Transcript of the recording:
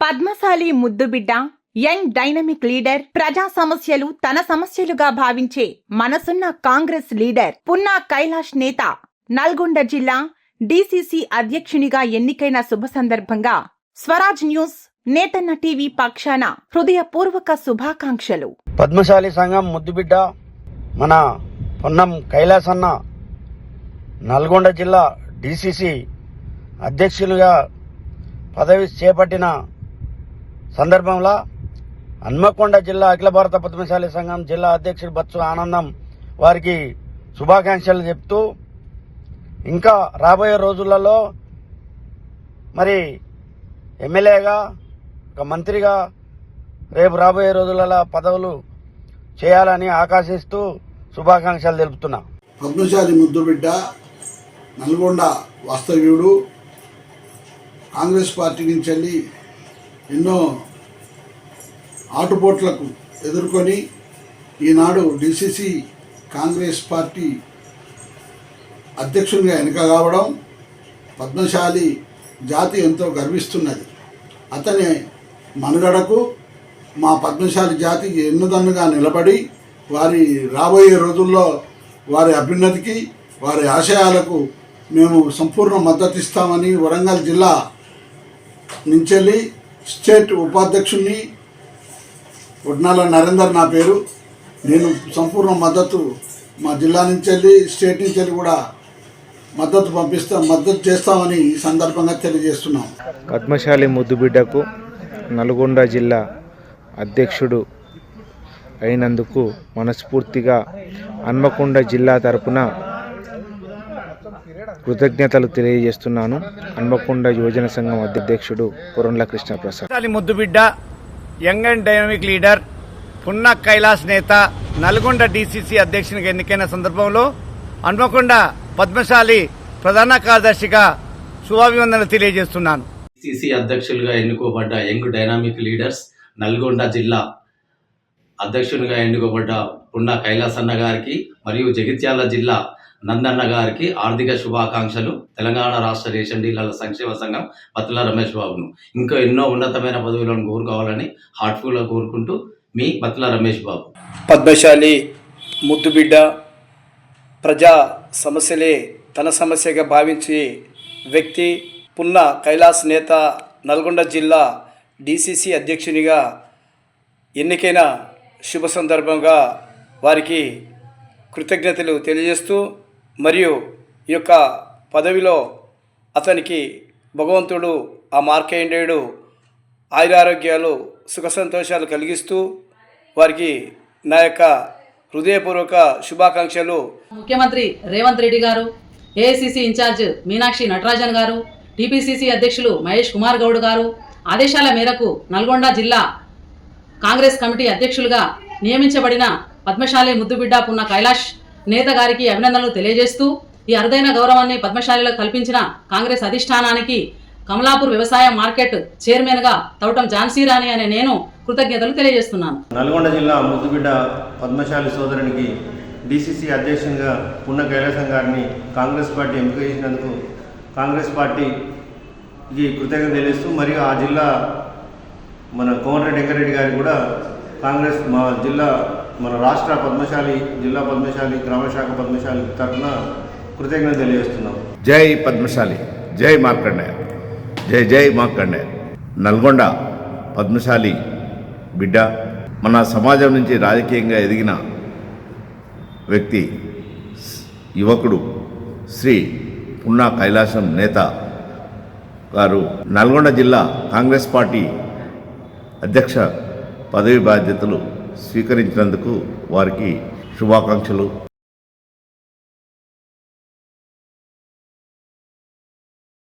పద్మశాలి ముద్దుబిడ్డ young dynamic leader ప్రజా సమస్యలు తన సమస్యలుగా భావించే మనసున్న కాంగ్రెస్ లీడర్ పున్నా కైలాష్ నేత నల్గొండ జిల్లా డీసీసీ అధ్యక్షునిగా ఎన్నికైన శుభ సందర్భంగా స్వరాజ్ న్యూస్ నేతన్న టీవీ పక్షాన హృదయపూర్వక శుభాకాంక్షలు. పద్మశాలి సంఘం ముద్దుబిడ్డ మన పొన్నం కైలాసన్న నల్గొండ జిల్లా డిసిసి అధ్యక్షులుగా పదవి చేపట్టిన సందర్భంలో హన్మకొండ జిల్లా అఖిల భారత పద్మశాలి సంఘం జిల్లా అధ్యక్షుడు బత్సు ఆనందం వారికి శుభాకాంక్షలు చెప్తూ ఇంకా రాబోయే రోజులలో మరి ఎమ్మెల్యేగా ఒక మంత్రిగా రేపు రాబోయే రోజులలో పదవులు చేయాలని ఆకాశిస్తూ శుభాకాంక్షలు తెలుపుతున్నా. పద్మశాలి ముద్దుబిడ్డ నల్గొండ వాస్తవ్యుడు కాంగ్రెస్ పార్టీ నుంచి ఎన్నో ఆటుపోట్లకు ఎదుర్కొని ఈనాడు డిసిసి కాంగ్రెస్ పార్టీ అధ్యక్షునిగా ఎన్నిక కావడం పద్మశాలి జాతి ఎంతో గర్విస్తున్నది. అతని మనుగడకు మా పద్మశాలి జాతి ఎన్నుదన్నుగా నిలబడి వారి రాబోయే రోజుల్లో వారి అభ్యున్నతికి వారి ఆశయాలకు మేము సంపూర్ణ మద్దతు ఇస్తామని వరంగల్ జిల్లా నుంచెల్లి స్టేట్ ఉపాధ్యక్షుడిని ఉడ్నాల నరేందర్ నా పేరు. నేను సంపూర్ణ మద్దతు మా జిల్లా నుంచి వెళ్ళి స్టేట్ నుంచి వెళ్ళి కూడా మద్దతు పంపిస్తాం మద్దతు చేస్తామని ఈ సందర్భంగా తెలియజేస్తున్నాం. పద్మశాలి ముద్దుబిడ్డకు నల్గొండ జిల్లా అధ్యక్షుడు అయినందుకు మనస్ఫూర్తిగా హన్మకొండ జిల్లా తరపున కృతజ్ఞతలు తెలియజేస్తున్నాను. హన్మకొండ యువజన సంఘం అధ్యక్షుడు పురంల కృష్ణ ప్రసాద్ పద్మశాలి ముద్దుబిడ్డ young and dynamic leader Punna Kailash Netha Nalgonda DCC అధ్యక్షునిగా ఎన్నికైన సందర్భంలో హన్మకొండ పద్మశాలి ప్రధాన కార్యదర్శిగా శుభాభివందనలు తెలియజేస్తున్నాను. సిసి అధ్యక్షులుగా ఎన్నుకోబడ్డ యంగ్ డైనామిక్ లీడర్స్ నల్గొండ జిల్లా అధ్యక్షునిగా ఎన్నుకోబడ్డ పున్నా కైలాసన్న గారికి మరియు జగిత్యాల జిల్లా నందన్న గారికి ఆర్థిక శుభాకాంక్షలు. తెలంగాణ రాష్ట్ర రేషన్ డీలర్ల సంక్షేమ సంఘం పత్తుల రమేష్ బాబును. ఇంకా ఎన్నో ఉన్నతమైన పదవులను కోరుకోవాలని హార్ట్ఫుల్గా కోరుకుంటూ మీ పత్తుల రమేష్ బాబు. పద్మశాలి ముద్దుబిడ్డ ప్రజా సమస్యలే తన సమస్యగా భావించి వ్యక్తి పున్న కైలాస్ నేత నల్గొండ జిల్లా డిసిసి అధ్యక్షునిగా ఎన్నికైన శుభ సందర్భంగా వారికి కృతజ్ఞతలు తెలియజేస్తూ మరియు ఈ యొక్క పదవిలో అతనికి భగవంతుడు ఆ మార్కేండేయుడు ఆయురారోగ్యాలు సుఖ సంతోషాలు కలిగిస్తూ వారికి నా యొక్క హృదయపూర్వక శుభాకాంక్షలు. ముఖ్యమంత్రి రేవంత్ రెడ్డి గారు ఏఐసిసి ఇన్ఛార్జ్ మీనాక్షి నటరాజన్ గారు టీపీసీసీ అధ్యక్షులు మహేష్ కుమార్ గౌడ్ గారు ఆదేశాల మేరకు నల్గొండ జిల్లా కాంగ్రెస్ కమిటీ అధ్యక్షులుగా నియమించబడిన పద్మశాలి ముద్దుబిడ్డ పున్న కైలాష్ నేత గారికి అభినందనలు తెలియజేస్తూ ఈ అరుదైన గౌరవాన్ని పద్మశాలిలకు కల్పించిన కాంగ్రెస్ అధిష్టానానికి కమలాపూర్ వ్యవసాయ మార్కెట్ చైర్మన్గా తౌటం ఝాన్సీ రాణి అనే నేను కృతజ్ఞతలు తెలియజేస్తున్నాను. నల్గొండ జిల్లా ముద్దుబిడ్డ పద్మశాలి సోదరునికి డీసీసీ అధ్యక్షునిగా పున్న కైలాసం గారిని కాంగ్రెస్ పార్టీ ఎంపిక చేసినందుకు కాంగ్రెస్ పార్టీకి కృతజ్ఞత తెలియజేస్తూ మరియు ఆ జిల్లా మన కోమటిరెడ్డి వెంకరెడ్డి గారు కూడా కాంగ్రెస్ మా జిల్లా మన రాష్ట్ర పద్మశాలి జిల్లా పద్మశాలి గ్రామశాఖ పద్మశాలి తరఫున కృతజ్ఞత తెలియజేస్తున్నాం. జై పద్మశాలి. జై మార్కండే జై జై మార్కండే నల్గొండ పద్మశాలి బిడ్డ మన సమాజం నుంచి రాజకీయంగా ఎదిగిన వ్యక్తి యువకుడు శ్రీ పున్నా కైలాసం నేత గారు నల్గొండ జిల్లా కాంగ్రెస్ పార్టీ అధ్యక్ష పదవి బాధ్యతలు స్వీకరించినందుకు వారికి శుభాకాంక్షలు.